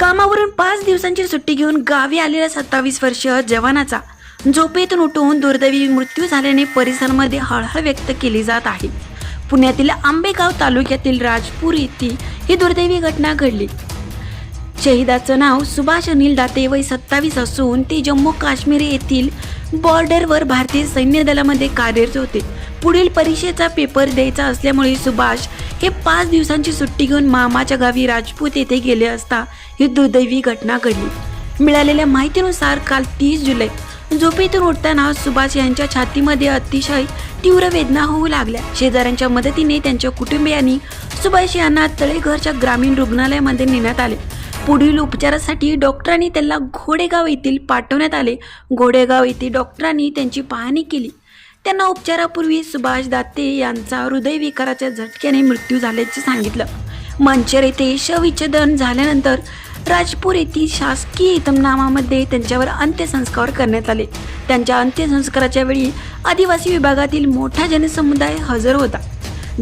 कामावरून पाच दिवसांची सुट्टी घेऊन गावी आलेल्या सत्तावीस वर्षीय जवानाचा झोपेतून उठून दुर्दैवी मृत्यू झाल्याने परिसरामध्ये हळहळ व्यक्त केली जात आहे. पुण्यातील आंबेगाव तालुक्यातील राजपूर येथे ही दुर्दैवी घटना घडली. शहीदाचं नाव सुभाष अनिल दाते वय सत्तावीस असून ते जम्मू काश्मीर येथील बॉर्डरवर भारतीय सैन्य दलामध्ये कार्यरत होते. पुढील परीक्षेचा पेपर द्यायचा असल्यामुळे सुभाष हे पाच दिवसांची सुट्टी घेऊन मामाच्या गावी राजपूत येथे गेले असता ही दुर्दैवी घटना घडली. मिळालेल्या माहितीनुसार काल तीस जुलै झोपेतून उठताना सुभाष यांच्या छातीमध्ये अतिशय तीव्र वेदना होऊ लागल्या. शेजाऱ्यांच्या मदतीने त्यांच्या कुटुंबियांनी सुभाष यांना तळेघरच्या ग्रामीण रुग्णालयामध्ये नेण्यात आले. पुढील उपचारासाठी डॉक्टरांनी त्यांना घोडेगाव येथील पाठवण्यात आले. घोडेगाव येथील डॉक्टरांनी त्यांची पाहणी केली. त्यांना उपचारापूर्वी सुभाष दाते यांचा हृदयविकाराच्या झटक्याने मृत्यू झाल्याचे सांगितलं. मंचर येथे शवविच्छेदन झाल्यानंतर राजपूर येथील शासकीय इतमनामामध्ये त्यांच्यावर अंत्यसंस्कार करण्यात आले. त्यांच्या अंत्यसंस्काराच्या वेळी आदिवासी विभागातील मोठा जनसमुदाय हजर होता.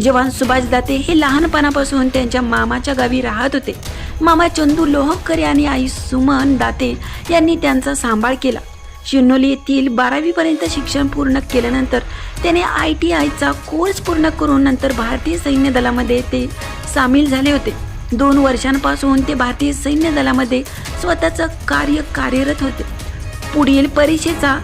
जवान सुभाष दाते हे लहानपणापासून त्यांच्या मामाच्या गावी राहत होते. मामा चंदू लोहकरे आणि आई सुमन दाते यांनी त्यांचा सांभाळ केला. शिन्नोली येथील बारावीपर्यंत शिक्षण पूर्ण केल्यानंतर त्याने आय टी आयचा कोर्स पूर्ण करून नंतर भारतीय सैन्य दलामध्ये ते सामील झाले होते. दोन वर्षांपासून ते भारतीय सैन्य दलामध्ये स्वतःचं कार्य कार्यरत होते. पुढील परीक्षेचा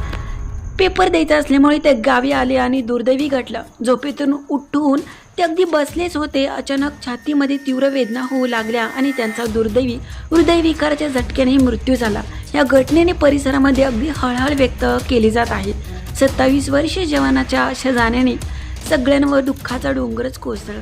पेपर द्यायचा असल्यामुळे ते गावी आले आणि दुर्दैवी घटलं. झोपेतून उठून ते अगदी बसलेच होते. अचानक छातीमध्ये तीव्र वेदना होऊ लागल्या आणि त्यांचा दुर्दैवी हृदयविकाराच्या झटक्याने मृत्यू झाला. या घटनेने परिसरामध्ये अगदी हळहळ व्यक्त केली जात आहे. सत्तावीस वर्षीय जवानाच्या अशा जाण्याने सगळ्यांवर दुःखाचा डोंगरच कोसळला